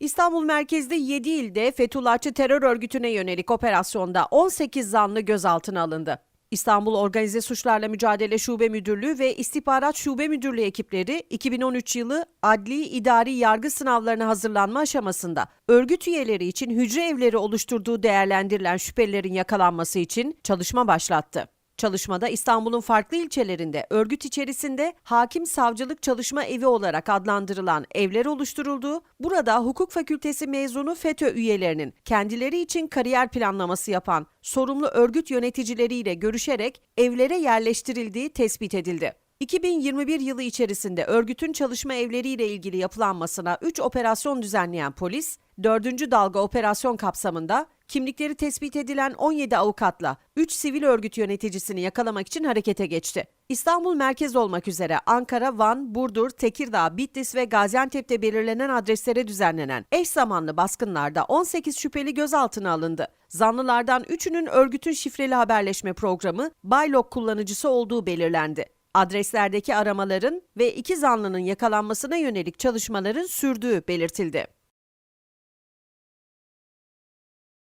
İstanbul merkezde 7 ilde Fethullahçı terör örgütüne yönelik operasyonda 18 zanlı gözaltına alındı. İstanbul Organize Suçlarla Mücadele Şube Müdürlüğü ve İstihbarat Şube Müdürlüğü ekipleri 2013 yılı adli idari yargı sınavlarına hazırlanma aşamasında örgüt üyeleri için hücre evleri oluşturduğu değerlendirilen şüphelilerin yakalanması için çalışma başlattı. Çalışmada İstanbul'un farklı ilçelerinde örgüt içerisinde hakim savcılık çalışma evi olarak adlandırılan evler oluşturulduğu, burada hukuk fakültesi mezunu FETÖ üyelerinin kendileri için kariyer planlaması yapan sorumlu örgüt yöneticileriyle görüşerek evlere yerleştirildiği tespit edildi. 2021 yılı içerisinde örgütün çalışma evleriyle ilgili yapılanmasına 3 operasyon düzenleyen polis, 4. dalga operasyon kapsamında kimlikleri tespit edilen 17 avukatla 3 sivil örgüt yöneticisini yakalamak için harekete geçti. İstanbul merkez olmak üzere Ankara, Van, Burdur, Tekirdağ, Bitlis ve Gaziantep'te belirlenen adreslere düzenlenen eş zamanlı baskınlarda 18 şüpheli gözaltına alındı. Zanlılardan 3'ünün örgütün şifreli haberleşme programı Baylok kullanıcısı olduğu belirlendi. Adreslerdeki aramaların ve iki zanlının yakalanmasına yönelik çalışmaların sürdüğü belirtildi.